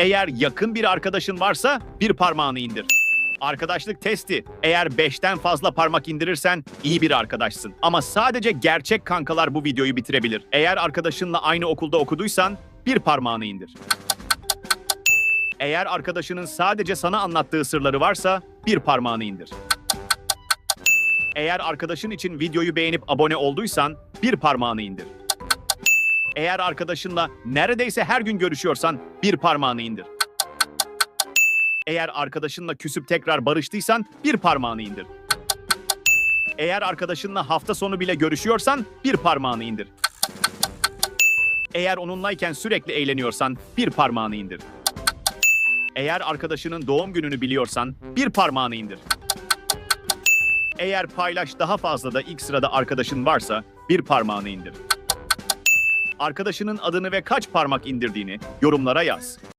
Eğer yakın bir arkadaşın varsa bir parmağını indir. Arkadaşlık testi. Eğer 5'ten fazla parmak indirirsen iyi bir arkadaşsın. Ama sadece gerçek kankalar bu videoyu bitirebilir. Eğer arkadaşınla aynı okulda okuduysan bir parmağını indir. Eğer arkadaşının sadece sana anlattığı sırları varsa bir parmağını indir. Eğer arkadaşın için videoyu beğenip abone olduysan bir parmağını indir. Eğer arkadaşınla neredeyse her gün görüşüyorsan bir parmağını indir. Eğer arkadaşınla küsüp tekrar barıştıysan bir parmağını indir. Eğer arkadaşınla hafta sonu bile görüşüyorsan bir parmağını indir. Eğer onunlayken sürekli eğleniyorsan bir parmağını indir. Eğer arkadaşının doğum gününü biliyorsan bir parmağını indir. Eğer paylaş daha fazla da ilk sırada arkadaşın varsa bir parmağını indir. Arkadaşının adını ve kaç parmak indirdiğini yorumlara yaz.